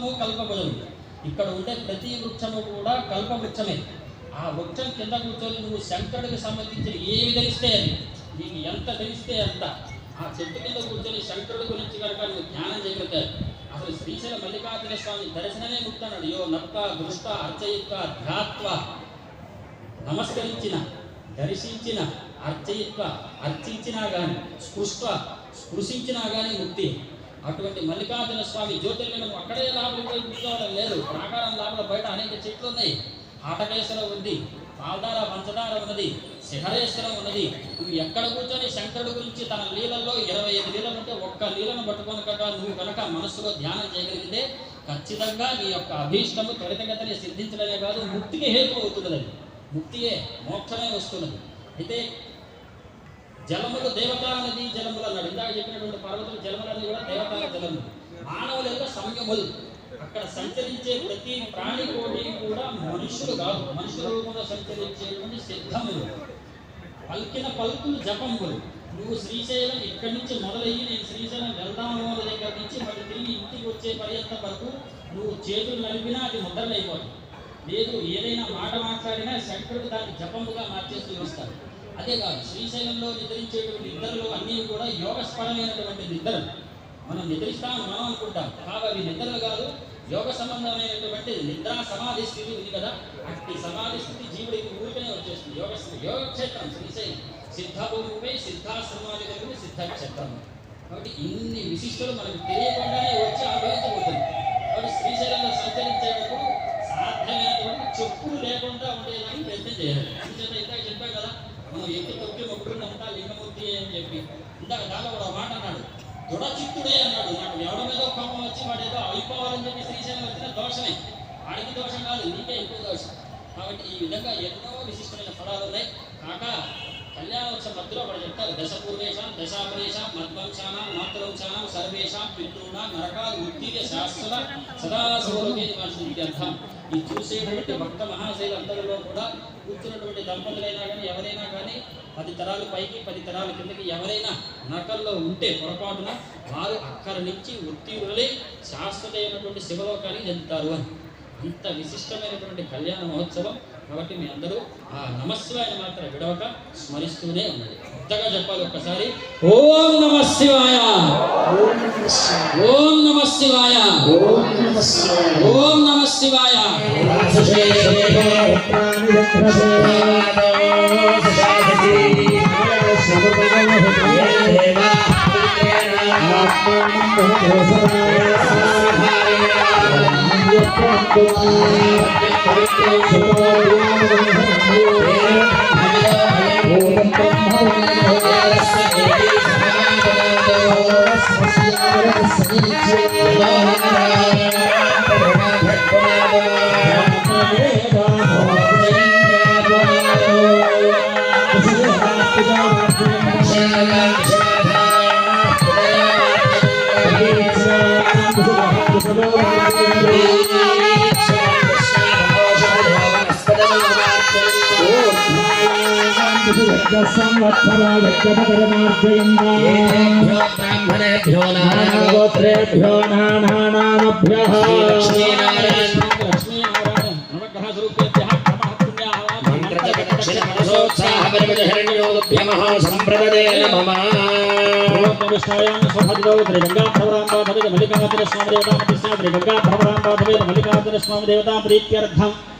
వృక్షము కల్పబులము ఇక్కడ ఉండే ప్రతి వృక్షము కూడా కల్పవృక్షమే. ఆ వృక్షం కింద కూర్చొని నువ్వు శంకరుడికి సంబంధించిన ఏమి తెలిస్తే అది? నీకు ఎంత తెలిస్తే అంత? ఆ చెట్టు కింద కూర్చొని శంకరుడి గురించి కనుక నువ్వు ధ్యానం చేయగలిగారు అసలు శ్రీశైల మల్లికార్జున స్వామి దర్శనమే ముక్తన్నాడు యో నక్క దృష్ట అర్చయిత్వ ధ్యాత్వ. నమస్కరించిన దర్శించిన అర్చయిత్వ అర్చించినా కానీ స్పృష్ట స్పృశించినా కానీ ముక్తి. అటువంటి మల్లికార్జున స్వామి జ్యోతిర్లింగం అక్కడే లోపలికి కూర్చోవడం లేదు. ప్రాకారం లోపల బయట అనేక చెట్లు ఉన్నాయి ఆటకేశ్వరం ఉంది పాల్దార పంచదార ఉన్నది శిఖరేశ్వరం ఉన్నది. నువ్వు ఎక్కడ కూర్చొని శంకరుడు గురించి తన లీలల్లో ఇరవై ఐదు లీలలు ఉంటే ఒక్క లీలను పట్టుకొని కనుక నువ్వు కనుక మనస్సులో ధ్యానం చేయగలిగితే ఖచ్చితంగా నీ యొక్క అభీష్టము త్వరితగతిని సిద్ధించడమే కాదు ముక్తికి హేతు అవుతున్నది ముక్తియే మోక్షమే వస్తున్నది. అయితే జలములు దేవతా నది జలములు అన్నాడు ఇందాక చెప్పినటువంటి పర్వతం జలములన్నీ కూడా దేవతా జలములు మానవుల యొక్క సంయములు. అక్కడ సంచరించే ప్రతి ప్రాణి కోటి కూడా మనుషులు కాదు. మనుషుల రూపంలో సంచరించేటువంటి సిద్ధములు. పలికిన పలుకులు జపములు. నువ్వు శ్రీశైలం ఇక్కడి నుంచి మొదలయ్యి నేను శ్రీశైలం వెళ్దాము అన్న దగ్గర నుంచి మళ్ళీ తిరిగి ఇంటికి వచ్చే పర్యంత వరకు నువ్వు చేతులు నలిపినా అది ముద్రలైపోతుంది లేదు ఏదైనా మాట మాట్లాడినా శంకరుడు దాన్ని జపముగా మార్చేస్తూ వస్తారు అదే శ్రీశైలంలో నిద్రించేటువంటి నిద్రలు అన్నీ కూడా యోగస్పరమైనటువంటి నిద్రలు. మనం నిద్రిస్తాం మనం అనుకుంటాం. కాబట్టి అవి నిద్రలు కాదు యోగ సంబంధమైనటువంటి నిద్రా సమాధి స్థితి ఉంది కదా అట్టి సమాధి స్థితి జీవుడికి ఊరికనే వచ్చేస్తుంది. యోగ యోగక్షేత్రం శ్రీశైలం. సిద్ధభూమిపై సిద్ధాశ్రమాలు కలిగిన సిద్ధక్షేత్రం. కాబట్టి ఇన్ని విశిష్టలు మనకు తెలియకుండానే వచ్చి అనుభవించబోతుంది కాబట్టి శ్రీశైలంలో సంచరించేటప్పుడు సాధ్యమైనటువంటి చెప్పులు లేకుండా ఉండేదానికి ప్రయత్నం చేయాలి. అందుచేత ఇందాక చెప్పాం కదా మనం లింగమూర్తి అని చెప్పి. ఇందాక దానిలో కూడా ఒక మాట అన్నాడు. దృఢచిత్తుడే అన్నాడు. నాకు ఎవడ మీద కోపం వచ్చి వాడు ఏదో అయిపోవాలని చెప్పి శ్రీశైలం వచ్చిన దోషమే. వాడికి దోషం కాదు నీకే ఎక్కువ దోషం. కాబట్టి ఈ విధంగా ఎన్నో విశిష్టమైన ఫలాలు ఉన్నాయి. కాక కళ్యాణోత్సవ మధ్యలో కూడా చెప్తారు. దశ పూర్వేషాం దశాపరేషాం మధ్వంశానం మాతృవంశానం సర్వేషాం పితృణ నరకాలు ఉత్తీర్య శాశ్వత సదా సౌరభే అర్థం. ఈ చూసేటువంటి భక్త మహాశైలు అందరిలో కూడా కూర్చున్నటువంటి దంపతులైనా కానీ ఎవరైనా కానీ పది తరాలు పైకి పది తరాల కిందకి ఎవరైనా నకల్లో ఉంటే పొరపాటున వారు అక్కడి నుంచి ఉత్తీర్ణులై శాశ్వతమైనటువంటి శివలోకానికి చెందుతారు అని. ఇంత విశిష్టమైనటువంటి కళ్యాణ మహోత్సవం కాబట్టి మీ అందరూ ఆ నమశివాయని మాత్రం విడవక స్మరిస్తూనే ఉన్నది కొత్తగా చెప్పాలి ఒక్కసారి. ఓం నమ శివాయ. ఓం నమ శివాయ. ఓం నమ శివాయ. ఓం నమ శివాయ. సంప్రదదే నమః విష్ణాయాం స్వభద్రౌ శ్రీ గంగా భ్రమరాంబా భవేద మల్లికార్జున స్వామి దేవతా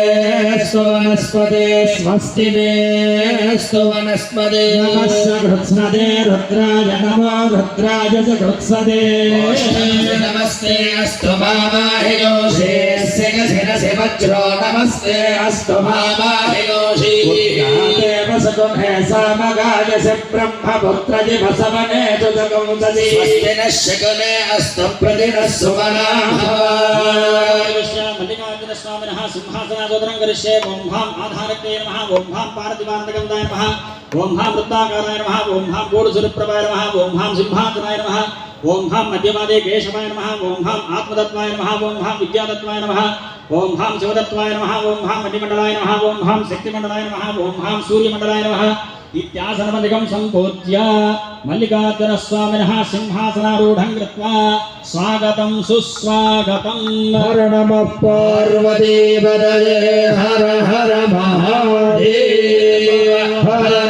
తద్విషద్భ్యో దిశామ్యహం ఆరాత్తే అగ్నిన స్మారాత్ పరశురస్తుదే పాభివర్షదు స్వస్తి దే స్వనస్పదే స్వస్తి దే స్వస్తిస్తు వనస్పదే నమస్య కృత్స్నదే రుద్రాయ నమో सगुभेसामगायस ब्रह्मपुत्रजिभसवने सुतगुंससि स्वस्तिनः नमः ओं हाँ पार्थिवानन्दगन्धाय नमः ओं हाँ वृत्ताकाराय नमः ओं गूढसुरप्रभाय नमः ओं सिंहासनाय नमः ओं हाँ केशवाय नमः ओं हाँ नमः ओं हाँ नमः ओं हाँ नमः ओं मणिमण्डलाय नमः ओं शक्तिमण्डलाय नमः విద్యాతత్వాయ నమః. ఇత్యాసనమధికం సంపూజ్య మల్లికార్జున స్వామిన సింహాసనారూఢం కృత్వా. స్వాగతం సుస్వాగతం. హర నమ పార్వతీపదయే హర హర మహాదేవ. హర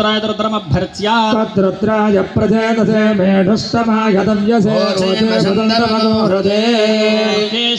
శైవకలసోదయనకైన కద్రుత్రాయతరుద్రమభ్యర్చ్య తద్రుద్రాయ ప్రజేతసే మేఢష్టమాయ దవ్యసే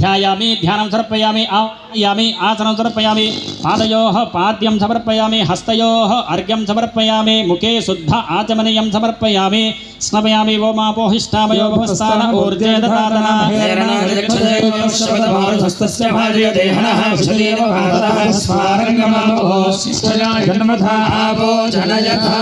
ध्यायामि ध्यानं समर्पयामि आयामि आसनं समर्पयामि पादयोः पाद्यं समर्पयामि हस्तयोः अर्घ्यं समर्पयामि मुखे शुद्ध आचमनीयं समर्पयामि स्नपयामि वो मापोहिष्ठामयो भवस्तान ऊर्जे ददातना। हस्तस्य भार्य देहनः शरीर भारतः स्वारङ्गमो जन्मथा आपो जनयथा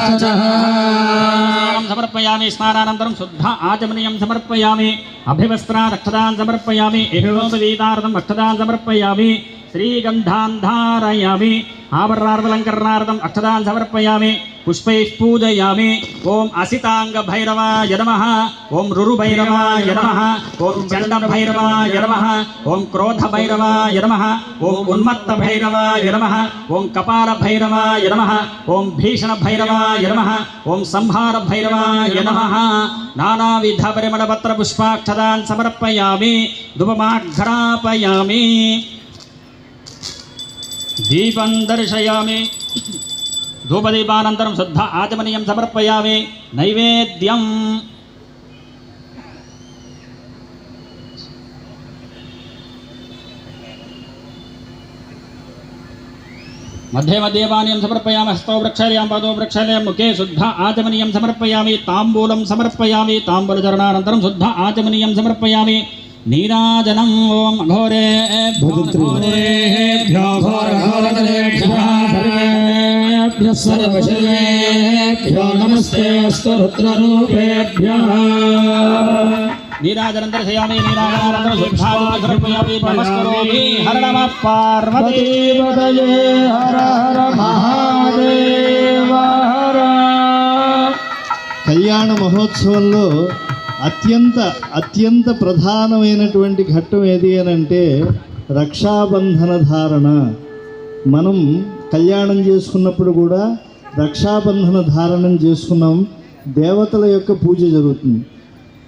समर्पयामि स्नानानन्तरं शुद्ध आचमनीयं समर्पयामि अभिवस्त्रा रक्षदान् समर्पयामि एव అభివస్త్రాన్ అక్షదాన్ అక్షదాన్ సమర్పయామి శ్రీగంధాంధారయామి ఆభరణార్థలంకరణార్థం అక్షదాన్ సమర్పయామి పుష్పై పూజయామి ఓం అసితాంగ భైరవాయ నమ ఓం రురు భైరవాయ నమః ఓం చండ భైరవాయ నమ ఓం క్రోధ భైరవాయ నమ ఓం ఉన్మత్త భైరవాయ నమ ఓం కపాల భైరవాయ నమ ఓం భీషణ భైరవాయ నమ ఓం సంహార భైరవాయ నమ నానావిధ పరిమళపత్ర పుష్పాక్షదాన్ సమర్పయామి ధుపమాఘ్రాపయామి दीपं दर्शया धूपदीपानन्तरं शुद्ध आचमनीय समर्पया नैवेद्यम। मध्ये मध्ये पानीयं समर्पयामः हस्तौ प्रक्षालयां पादौ प्रक्षालयां मुखे शुद्ध आचमनीयं समर्पयामि। ताम्बूलं समर्पयामि। ताम्बूलचरणानन्तरं शुद्ध आचमनीयं समर्पयामि। नीराजनम् ॐ घोरेभ्यो घोरेभ्यो घोरघोरतरेभ्यः सर्वेभ्यः सर्वशर्वेभ्यो नमस्ते अस्तु रुद्ररूपेभ्यः नीराजनन्तरशयामि नीराजनानन्तरं शुद्धादितं समर्पयामि नमस्करोमि हर नमः पार्वती పతిపదయే హర హర మహాదేవ హర కళ్యాణ మహోత్సవంలో అత్యంత అత్యంత ప్రధానమైనటువంటి ఘట్టం ఏది అని అంటే రక్షాబంధన ధారణ. మనం కళ్యాణం చేసుకున్నప్పుడు కూడా రక్షాబంధన ధారణం చేసుకున్నాం. దేవతల యొక్క పూజ జరుగుతుంది.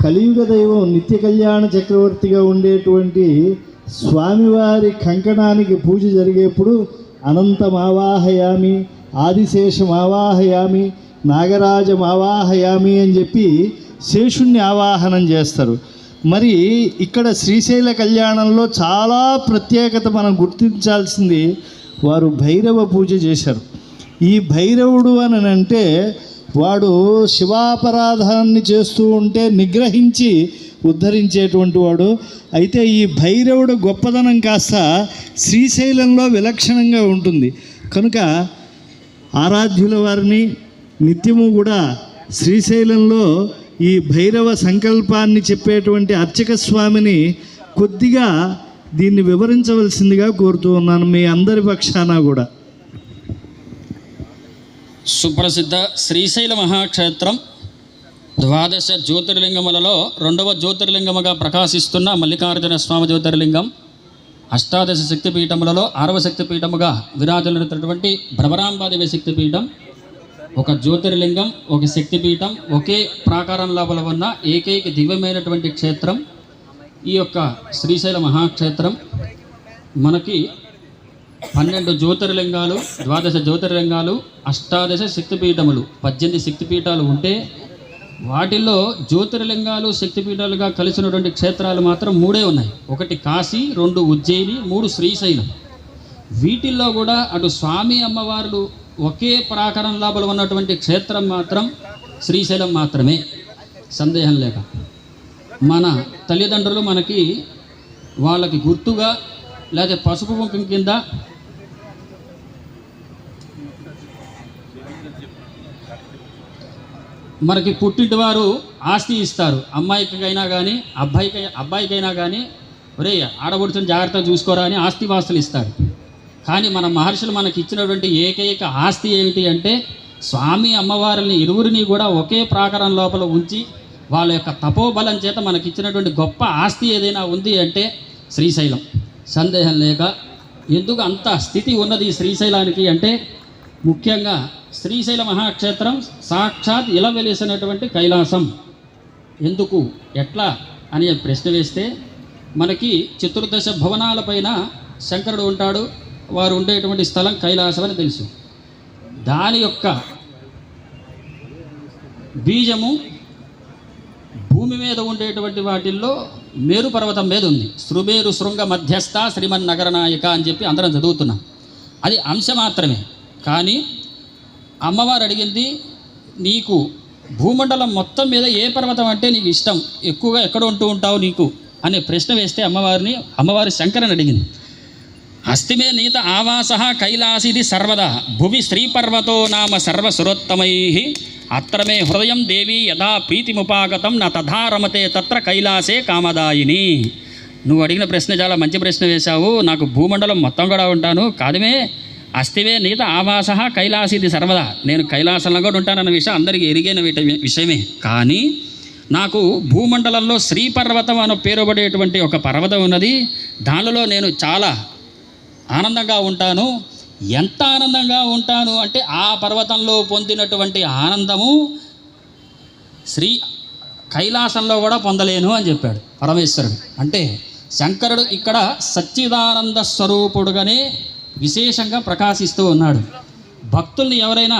కలియుగ దైవం నిత్య కళ్యాణ చక్రవర్తిగా ఉండేటువంటి స్వామివారి కంకణానికి పూజ జరిగేప్పుడు అనంతం ఆవాహయామి ఆదిశేషం ఆవాహయామి నాగరాజం ఆవాహయామి అని చెప్పి శేషుణ్ణి ఆవాహనం చేస్తారు. మరి ఇక్కడ శ్రీశైల కళ్యాణంలో చాలా ప్రత్యేకత మనం గుర్తించాల్సింది వారు భైరవ పూజ చేశారు. ఈ భైరవుడు అని అంటే వాడు శివాపరాధాన్ని చేస్తూ ఉంటే నిగ్రహించి ఉద్ధరించేటువంటి వాడు. అయితే ఈ భైరవుడు గొప్పదనం కాస్త శ్రీశైలంలో విలక్షణంగా ఉంటుంది. కనుక ఆరాధ్యుల వారిని నిత్యము కూడా శ్రీశైలంలో ఈ భైరవ సంకల్పాన్ని చెప్పేటువంటి అర్చక స్వామిని కొద్దిగా దీన్ని వివరించవలసిందిగా కోరుతూ ఉన్నాను మీ అందరి పక్షాన కూడా. సుప్రసిద్ధ శ్రీశైల మహాక్షేత్రం ద్వాదశ జ్యోతిర్లింగములలో రెండవ జ్యోతిర్లింగముగా ప్రకాశిస్తున్న మల్లికార్జున స్వామి జ్యోతిర్లింగం అష్టాదశ శక్తిపీఠములలో ఆరవ శక్తిపీఠముగా విరాజులైనటువంటి భ్రమరాంబాదేవి శక్తిపీఠం ఒక జ్యోతిర్లింగం ఒక శక్తిపీఠం ఒకే ప్రాకారం లోపల ఉన్న ఏకైక దివ్యమైనటువంటి క్షేత్రం ఈ యొక్క శ్రీశైల మహాక్షేత్రం. మనకి పన్నెండు జ్యోతిర్లింగాలు ద్వాదశ జ్యోతిర్లింగాలు అష్టాదశ శక్తిపీఠములు. పద్దెనిమిది శక్తిపీఠాలు ఉంటే వాటిల్లో జ్యోతిర్లింగాలు శక్తిపీఠాలుగా కలిసినటువంటి క్షేత్రాలు మాత్రం మూడే ఉన్నాయి. ఒకటి కాశీ రెండు ఉజ్జయిని మూడు శ్రీశైలం. వీటిల్లో కూడా అటు స్వామి అమ్మవార్లు ఒకే ప్రాకారం లోపల ఉన్నటువంటి క్షేత్రం మాత్రం శ్రీశైలం మాత్రమే. సందేహం లేక. మన తల్లిదండ్రులు మనకి వాళ్ళకి గుర్తుగా లేదా పసుపు కుంకుమ కింద మనకి పుట్టింటి వారు ఆస్తి ఇస్తారు. అమ్మాయికైనా కానీ అబ్బాయికి అబ్బాయికైనా కానీ ఒరే ఆడబడుచుని జాగ్రత్తగా చూసుకోరా అని ఆస్తి వాస్తులు ఇస్తారు. కానీ మన మహర్షులు మనకి ఇచ్చినటువంటి ఏకైక ఆస్తి ఏమిటి అంటే స్వామి అమ్మవారిని ఇరువురిని కూడా ఒకే ప్రాకారం లోపల ఉంచి వాళ్ళ యొక్క తపోబలం చేత మనకి ఇచ్చినటువంటి గొప్ప ఆస్తి ఏదైనా ఉంది అంటే శ్రీశైలం. సందేహం లేక ఎందుకు అంత స్థితి ఉన్నది శ్రీశైలానికి అంటే ముఖ్యంగా శ్రీశైల మహాక్షేత్రం సాక్షాత్ ఇలా వెలిసినటువంటి కైలాసం. ఎందుకు? ఎట్లా? అనే ప్రశ్న వేస్తే మనకి చతుర్దశ భవనాలపైన శంకరుడు ఉంటాడు. వారు ఉండేటువంటి స్థలం కైలాసం అని తెలుసు. దాని యొక్క బీజము భూమి మీద ఉండేటువంటి వాటిల్లో మేరు పర్వతం మీద ఉంది. శృమేరు శృంగ మధ్యస్థ శ్రీమన్ నగరనాయక అని చెప్పి అందరం చదువుతున్నాం. అది అంశ మాత్రమే కానీ అమ్మవారు అడిగింది నీకు భూమండలం మొత్తం మీద ఏ పర్వతం అంటే నీకు ఇష్టం? ఎక్కువగా ఎక్కడ ఉంటూ ఉంటావు నీకు? అనే ప్రశ్న వేస్తే అమ్మవారిని అమ్మవారి శంకరని అడిగింది. అస్తిమే నీత ఆవాస కైలాసిది సర్వదా. భువి శ్రీపర్వతో నామ సర్వసురోత్తమై. అత్ర మే హృదయం దేవి యథా ప్రీతిముపాగతం నా తథా రమతే తత్ర కైలాసే కామదాయిని. నువ్వు అడిగిన ప్రశ్న చాలా మంచి ప్రశ్న వేశావు. నాకు భూమండలం మొత్తం కూడా ఉంటాను. కాదుమే అస్తివే నీత ఆవాస కైలాసిది సర్వదా. నేను కైలాసంలో కూడా ఉంటానన్న విషయం అందరికీ ఎరిగిన విషయమే. కానీ నాకు భూమండలంలో శ్రీపర్వతం అని పేరుబడేటువంటి ఒక పర్వతం ఉన్నది. దానిలో నేను చాలా ఆనందంగా ఉంటాను. ఎంత ఆనందంగా ఉంటాను అంటే ఆ పర్వతంలో పొందినటువంటి ఆనందము శ్రీ కైలాసంలో కూడా పొందలేను అని చెప్పాడు పరమేశ్వరుడు. అంటే శంకరుడు ఇక్కడ సచ్చిదానంద స్వరూపుడుగానే విశేషంగా ప్రకాశిస్తూ ఉన్నాడు. భక్తుల్ని ఎవరైనా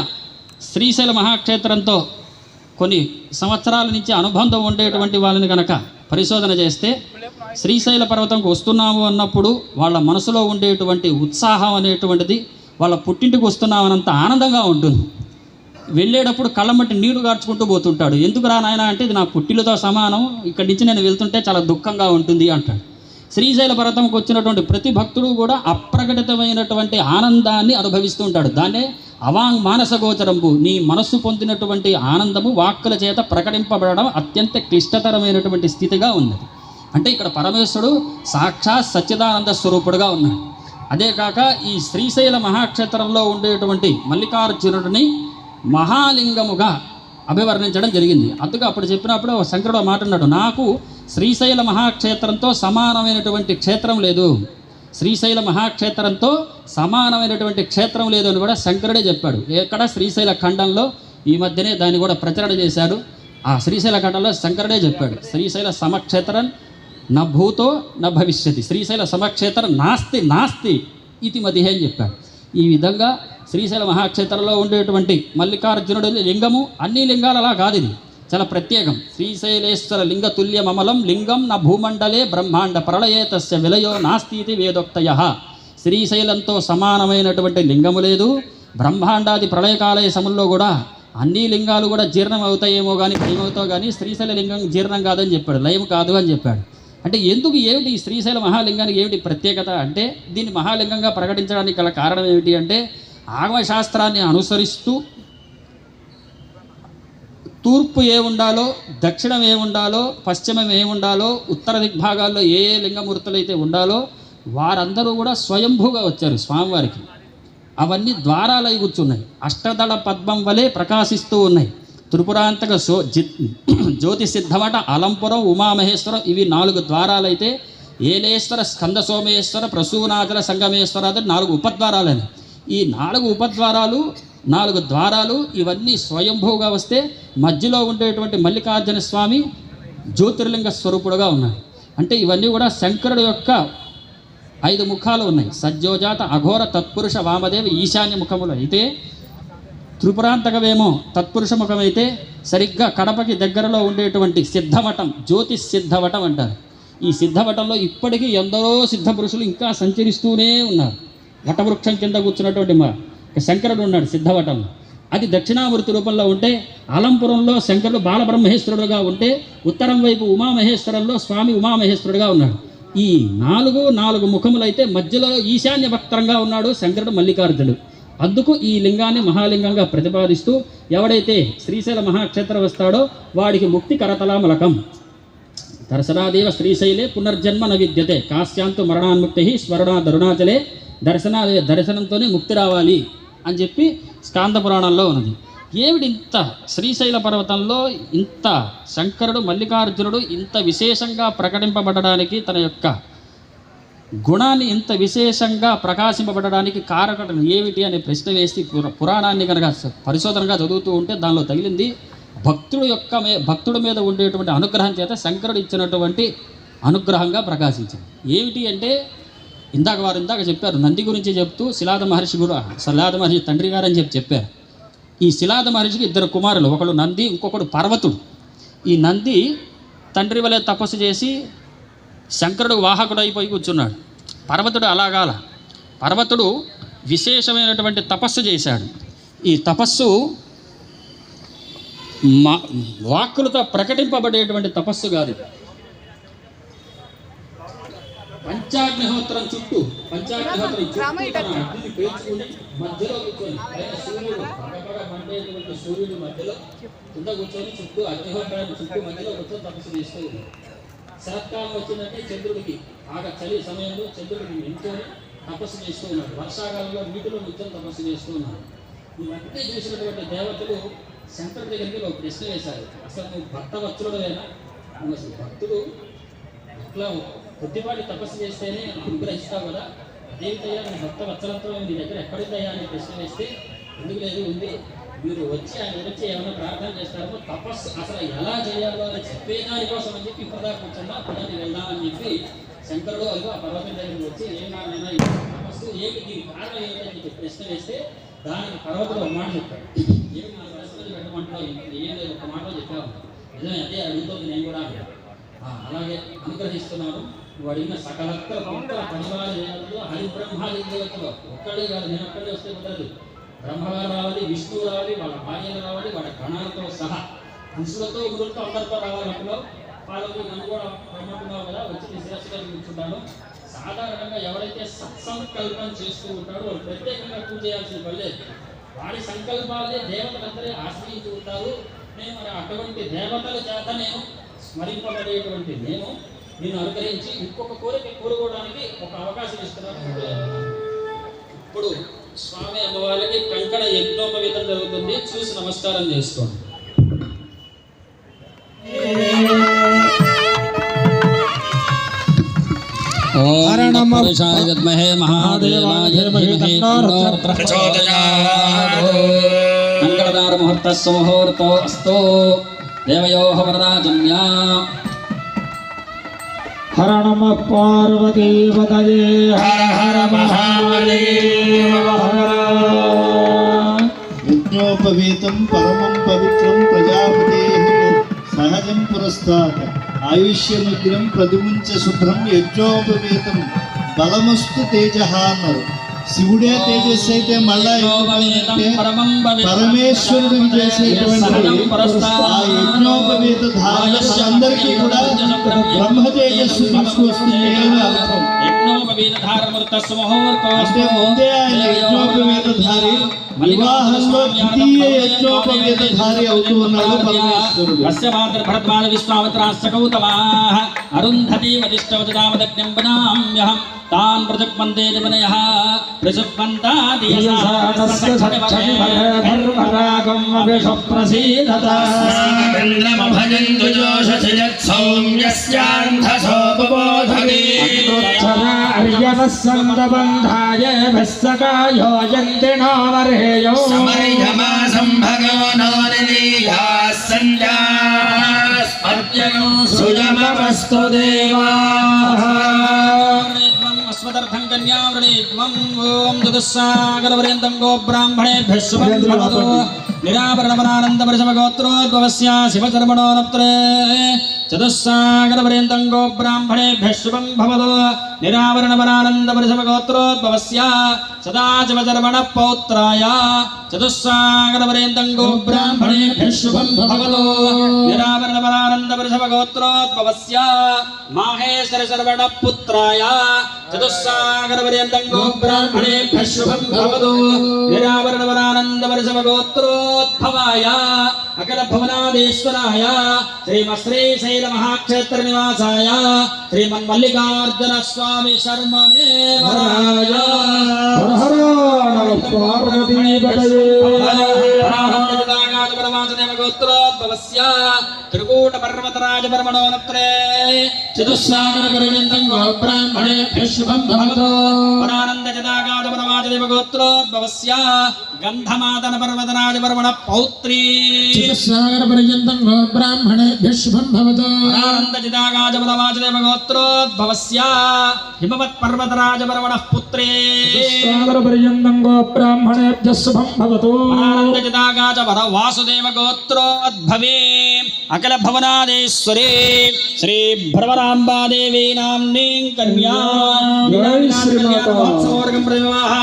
శ్రీశైల మహాక్షేత్రంతో కొన్ని సంవత్సరాల నుంచి అనుబంధం ఉండేటువంటి వాళ్ళని కనుక పరిశోధన చేస్తే శ్రీశైల పర్వతంకు వస్తున్నాము అన్నప్పుడు వాళ్ళ మనసులో ఉండేటువంటి ఉత్సాహం అనేటువంటిది వాళ్ళ పుట్టింటికి వస్తున్నామనంత ఆనందంగా ఉంటుంది. వెళ్ళేటప్పుడు కళ్ళమట్టి నీళ్ళు గార్చుకుంటూ పోతుంటాడు. ఎందుకు రా నాయన? అంటే ఇది నా పుట్టిలతో సమానం. ఇక్కడి నుంచి నేను వెళ్తుంటే చాలా దుఃఖంగా ఉంటుంది అంటాడు. శ్రీశైల పర్వతంకి వచ్చినటువంటి ప్రతి భక్తుడు కూడా అప్రకటితమైనటువంటి ఆనందాన్ని అనుభవిస్తూ ఉంటాడు. దాన్నే అవాంగ్ మానస గోచరంబు. నీ మనస్సు పొందినటువంటి ఆనందము వాక్కుల చేత ప్రకటింపబడడం అత్యంత క్లిష్టతరమైనటువంటి స్థితిగా ఉన్నది. అంటే ఇక్కడ పరమేశ్వరుడు సాక్షాత్ సచ్చిదానంద స్వరూపుడుగా ఉన్నాడు. అదే కాక ఈ శ్రీశైల మహాక్షేత్రంలో ఉండేటువంటి మల్లికార్జునుడిని మహాలింగముగా అభివర్ణించడం జరిగింది. అందుకు అప్పుడు చెప్పినప్పుడు శంకరుడు మాట అన్నాడు నాకు శ్రీశైల మహాక్షేత్రంతో సమానమైనటువంటి క్షేత్రం లేదు. శ్రీశైల మహాక్షేత్రంతో సమానమైనటువంటి క్షేత్రం లేదు అని కూడా శంకరుడే చెప్పాడు. ఎక్కడ? శ్రీశైల ఖండంలో ఈ మధ్యనే దాన్ని కూడా ప్రచారణ చేశాడు. ఆ శ్రీశైల ఖండంలో శంకరుడే చెప్పాడు శ్రీశైల సమక్షేత్రం నా భూతో నా భవిష్యతి. శ్రీశైల సమక్షేత్రం నాస్తి నాస్తి ఇది మదిహే అని చెప్పాడు ఈ విధంగా శ్రీశైల మహాక్షేత్రంలో ఉండేటువంటి మల్లికార్జునుడు లింగము అన్ని లింగాలు అలా కాదు ఇది. చాలా ప్రత్యేకం. శ్రీశైలేశ్వర లింగ తుల్యమమలం లింగం నా భూమండలే బ్రహ్మాండ ప్రళయే తస్య విలయో నాస్తి ఇది వేదోక్తయ. శ్రీశైలంతో సమానమైనటువంటి లింగము లేదు. బ్రహ్మాండాది ప్రళయకాలయ సముల్లో కూడా అన్ని లింగాలు కూడా జీర్ణం అవుతాయేమో కానీ ఏమవుతావు కానీ శ్రీశైల లింగం జీర్ణం కాదని చెప్పాడు. లయం కాదు అని చెప్పాడు. అంటే ఎందుకు ఏమిటి ఈ శ్రీశైల మహాలింగానికి ఏమిటి ప్రత్యేకత అంటే దీన్ని మహాలింగంగా ప్రకటించడానికి గల కారణం ఏమిటి అంటే ఆగమశాస్త్రాన్ని అనుసరిస్తూ తూర్పు ఏ ఉండాలో దక్షిణం ఏ ఉండాలో పశ్చిమం ఏ ఉండాలో ఉత్తర దిగ్భాగాల్లో ఏ ఏ లింగమూర్తులు అయితే ఉండాలో వారందరూ కూడా స్వయంభూగా వచ్చారు స్వామివారికి. అవన్నీ ద్వారాలై కూర్చున్నాయి. అష్టదళ పద్మం వలె ప్రకాశిస్తూ ఉన్నాయి. త్రిపురాంతక సో జ్యోతి సిద్ధమట అలంపురం ఉమామహేశ్వరం ఇవి నాలుగు ద్వారాలైతే ఏలేశ్వర స్కంద సోమేశ్వర ప్రసూనాచల సంగమేశ్వరాది నాలుగు ఉపద్వారాలని. ఈ నాలుగు ఉపద్వారాలు నాలుగు ద్వారాలు ఇవన్నీ స్వయంభూగా వస్తే మధ్యలో ఉండేటువంటి మల్లికార్జున స్వామి జ్యోతిర్లింగ స్వరూపుడుగా ఉన్నాడు అంటే ఇవన్నీ కూడా శంకరుడు యొక్క ఐదు ముఖాలు ఉన్నాయి. సజ్జోజాత అఘోర తత్పురుష వామదేవ ఈశాన్య ముఖములు. అయితే త్రిపురాంతకమేమో తత్పురుష సరిగ్గా కడపకి దగ్గరలో ఉండేటువంటి సిద్ధవటం జ్యోతి సిద్ధవటం అంటారు. ఈ సిద్ధవటంలో ఇప్పటికీ ఎందరో సిద్ధ పురుషులు ఇంకా సంచరిస్తూనే ఉన్నారు. వటవృక్షం కింద కూర్చున్నటువంటి మా శంకరుడు ఉన్నాడు సిద్ధవటంలో. అది దక్షిణామూర్తి రూపంలో ఉంటే అలంపురంలో శంకరుడు బాలబ్రహ్మేశ్వరుడుగా ఉంటే ఉత్తరం వైపు ఉమామహేశ్వరంలో స్వామి ఉమామహేశ్వరుడుగా ఉన్నాడు. ఈ నాలుగు నాలుగు ముఖములైతే మధ్యలో ఈశాన్య భక్తంగా ఉన్నాడు శంకరుడు మల్లికార్జునుడు. అందుకు ఈ లింగాన్ని మహాలింగంగా ప్రతిపాదిస్తూ ఎవడైతే శ్రీశైల మహాక్షేత్రం వస్తాడో వాడికి ముక్తి కరతలామలకం. దర్శనాదేవ శ్రీశైలే పునర్జన్మ న విద్యతే. కాశ్యాంతు మరణాన్ముక్తి స్మరణ దరుణాచలే. దర్శన దర్శనంతోనే ముక్తి రావాలి అని చెప్పి స్కాంద పురాణంలో ఉన్నది. ఏమిటి ఇంత శ్రీశైల పర్వతంలో ఇంత శంకరుడు మల్లికార్జునుడు ఇంత విశేషంగా ప్రకటింపబడడానికి తన యొక్క గుణాన్ని ఇంత విశేషంగా ప్రకాశింపబడడానికి కారకటం ఏమిటి అనే ప్రశ్న వేసి పురాణాన్ని కనుక పరిశోధనగా చదువుతూ ఉంటే దానిలో తగిలింది. భక్తుడు యొక్క మే భక్తుడి మీద ఉండేటువంటి అనుగ్రహం చేత శంకరుడు ఇచ్చినటువంటి అనుగ్రహంగా ప్రకాశించింది. ఏమిటి అంటే ఇందాక వారు ఇందాక చెప్పారు నంది గురించి చెప్తూ శిలాద మహర్షి కూడా శిలాద మహర్షి తండ్రి గారు అని చెప్పి చెప్పారు. ఈ శిలాద మహర్షికి ఇద్దరు కుమారులు ఒకడు నంది ఇంకొకడు పర్వతుడు. ఈ నంది తండ్రి వలె తపస్సు చేసి శంకరుడు వాహకుడు అయిపోయి కూర్చున్నాడు. పర్వతుడు అలాగాల. పర్వతుడు విశేషమైనటువంటి తపస్సు చేశాడు. ఈ తపస్సు మా వాక్కులతో ప్రకటింపబడేటువంటి తపస్సు కాదు. పంచాగ్నిహోత్రం చుట్టూ పంచాగ్నిహోత్రం చుట్టూ పేర్చుకుని మధ్యలో కూర్చొని పైన సూర్యుడు పగపగ మండేటువంటి సూర్యుడి మధ్యలో కింద కూర్చొని చుట్టూ అగ్నిహోత్రాన్ని చుట్టూ మధ్యలో కూర్చొని తపస్సు చేస్తూ శరత్కాలం వచ్చిందంటే చంద్రుడికి ఆగ చలి సమయంలో చంద్రుడికి నించుకొని తపస్సు చేస్తూ ఉన్నాడు వర్షాకాలంలో నీటిలో నిత్యం తపస్సు చేస్తూ ఉన్నాడు ఇవన్నీ చూసినటువంటి దేవతలు శంకర్ దగ్గరికి ఒక ప్రశ్న వేశారు. అసలు నువ్వు భక్త వచ్చుడవేనా నువ్వు అసలు భక్తుడు అట్లా కొద్దిపాటి తపస్సు చేస్తేనే అనుగ్రహిస్తావు కదా. అదేమిటయ్యా? నువ్వు భక్త వత్సలంతో నీ దగ్గర ఎక్కడుందయ్యా? అని ప్రశ్న వేస్తే ఎందుకు లేదు ఉంది. మీరు వచ్చి ఆయన వచ్చి ఏమైనా ప్రార్థన చేస్తారో తపస్సు అసలు ఎలా చేయాలో అని చెప్పేదాని కోసం అని చెప్పి ఇప్పుడు దాకా కూర్చున్నా పదాన్ని వెళ్దామని చెప్పి శంకరుడు అదిగో ఆ పర్వతం దగ్గరికి వచ్చి ఏమైనా ఈ తపస్సు ఏమి దీని కారణం ఏమిటని చెప్పి ప్రశ్న వేస్తే దానికి పర్వతుడు ఒక మాట చెప్పాడు. ఏమి నా ప్రశ్నలు పెట్టమంటున్నావు ఏం లేదు ఒక మాట చెప్పావు. నిజమే అదే అడుగుతుంది నేను కూడా అలాగే అనుగ్రహిస్తున్నాను. నువ్వు అడిగిన సకలక్కల మొక్కల పరివార హరిబ్రహ్మాది దేవతలు ఒక్కడే కాదు నేను ఒక్కడే వస్తే కుదరదు. బ్రహ్మగా రావాలి విష్ణువు రావాలి వాళ్ళ భార్యలు రావాలి వాళ్ళ గణాలతో సహా పురుషులతో గురులతో అందరితో రావాలి అప్పుడు వాళ్ళకి నన్ను కూడా రమ్మంటున్నావు కదా వచ్చి నీ కూర్చుంటాను. సాధారణంగా ఎవరైతే సత్సంకల్పం చేస్తూ ఉంటారో వాళ్ళు ప్రత్యేకంగా పూజ చేయాల్సిన పని వారి సంకల్పాలే దేవతలందరే ఆశ్రయించి ఉంటారు. నేను మరి అటువంటి దేవతల చేత నేను స్మరింపబడేటువంటి నేను నేను అనుగ్రహించి ఇంకొక కోరిక కోరుకోవడానికి ఒక అవకాశం ఇస్తున్నాను. ఇప్పుడు స్వామి అమ్మవారికి కంకణ యజ్ఞోపవీతం జరుగుతుంది. చూసి నమస్కారం చేసుకోండి. విద్మహే మహాదేవాయ ముహూర్తో అస్తు. దేవయోః వరదాజన్యా హర నమ పార్వతీపతయే హర హర మహాదేవ హర యజ్ఞోపవీతం పరమం పవిత్రం ప్రజాపతే సహజం పురస్తాత్ ఆయుష్యముగ్రం ప్రతిముంచ శుభ్రం యజ్ఞోపవీతం బలమస్తు తేజ అన్నారు శివుడే తేజస్సు అయితే మళ్ళా యజ్ఞోపవీతం ఏంటంటే పరమం పవిత్రం పరమేశ్వరుడికి చేసేటువంటి సకలం పురస్తా ఆ యజ్ఞోపవీత ధారణలందరికీ కూడా బ్రహ్మ తేజస్సు తీసుకొస్తుంది అని అర్థం అంటే ముందే ఆయన యజ్ఞోపవీత ధారి వివాహంలో ద్వితీయ యజ్ఞోపవీత ధారి అవుతూ ఉన్నాడు పరమేశ్వరుడు అస్య మాతృభరద్వాజ విశ్వామిత్రాశ్చ కౌతమాః అరుంధతి వదిష్టవచదామదగ్నిం వదామ్యహం తాన్ सन्दबन्धाय भस्सकायो यन्त्रिणो वर्हेयो समैधमासं भगो नो निलीयाः देवाः। अस्मदर्थं कन्यावृणीत्वम् ॐ चतुस्सागरपर्यन्तं गोब्राह्मणेभ्यः शुभं బ్రాహ్మణేభ్యः శుభం భవతు నిరాభరణవనానందపరిశమగోత్రోద్భవస్య శివచర్మణోనప్త్రే చతుస్సాగరపర్యంతం గో బ్రాహ్మణేభ్యः శుభం భవతు నిరాభరణవనానందపరిశమగోత్రోద్భవస్య సదా శివచర్మణ పౌత్రాయ చతుస్సాగరపర్యంతం గో బ్రాహ్మణేభ్యः శుభం భవతు నిరాభరణవనానందపరిశమగోత్రోద్భవస్య మాహేశ్వర శర్వణ పుత్రాయ నిరాభరణవరానందవర్షమగోత్రోద్భవాయ అఖిల భువనాదేశ్వరాయ శ్రీమశ్రీ శైల మహాక్షేత్ర నివాసాయ శ్రీమన్మల్లికార్జున స్వామి శర్మనే గోత్రోద్భవస్య త్రికూట పర్వతరాజ పరమణ శుభం భవతు. పరానంద జదాగాద పరమాచదేవ గోత్రోద్భవస్య హిమవత్ పర్వతరాజ పరమణ పుత్రే సాగర పర్యంతం గో బ్రాహ్మణేభ్యः శుభం భవతు ఆనంద జదాగాచ వర వాసుదేవ గోత్రోద్భవే అఖిల భవనాదేశ్వరే శ్రీ భ్రవరాంబాదేవీ నామ్నీం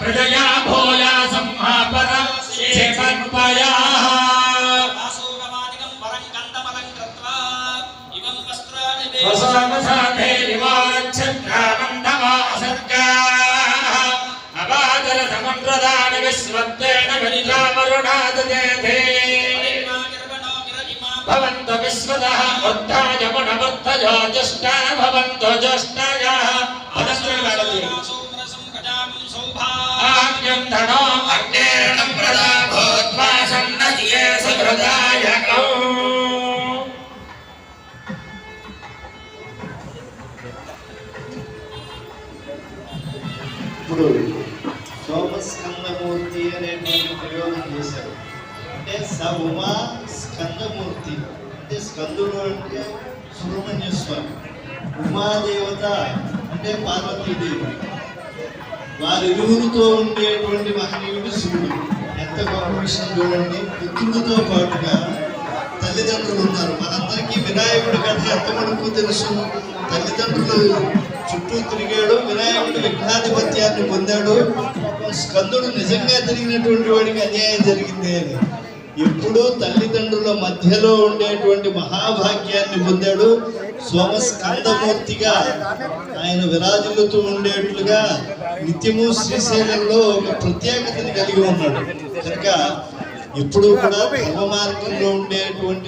అచ్చత్ర ప్రజయా భూయా సంహాపర చేపన్పయా వసామసాధే నివాచ్చత్రామంధమా అసర్గా అవాదర సమంత్రదాని విశ్వత్తేన వినిలామరుణాదదేధే భవంతు విశ్వదః ఉద్ధాయమునముద్ధయో జ్యేష్ఠా భవంతు జ్యేష్ఠాయాः ఆజ్ఞం ధనో అగ్నేన ప్రదా భూత్వా సన్నతియే సుహృదాయకౌ ఇప్పుడు సోమస్కందమూర్తి అనేటువంటి ప్రయోగం చేశారు అంటే స ఉమా స్కందమూర్తి అంటే స్కందుడు అంటే సుబ్రహ్మణ్య స్వామి ఉమాదేవత అంటే పార్వతీదేవి వారిరువురితో ఉండేటువంటి మహనీయుడు శివుడు ఎంత గొప్ప విషయం చూడండి. పుత్రుడితో పాటుగా తల్లిదండ్రులు ఉన్నారు. మనందరికీ వినాయకుడి కథ ఎంతవరకు తెలుసు? తల్లిదండ్రులు చుట్టూ తిరిగాడు. వినాయకుడు విఘ్నాధిపత్యాన్ని పొందాడు. స్కందుడు నిజంగా తిరిగినటువంటి వాడికి అన్యాయం జరిగింది అని. ఎప్పుడూ తల్లిదండ్రుల మధ్యలో ఉండేటువంటి మహాభాగ్యాన్ని పొందాడు. సోమస్కందమూర్తిగా ఆయన విరాజిల్లుతూ ఉండేట్లుగా నిత్యము శ్రీశైలంలో ఒక ప్రత్యేకతను కలిగి ఉన్నాడు. కనుక ఎప్పుడూ కూడా ధర్మ మార్గంలో ఉండేటువంటి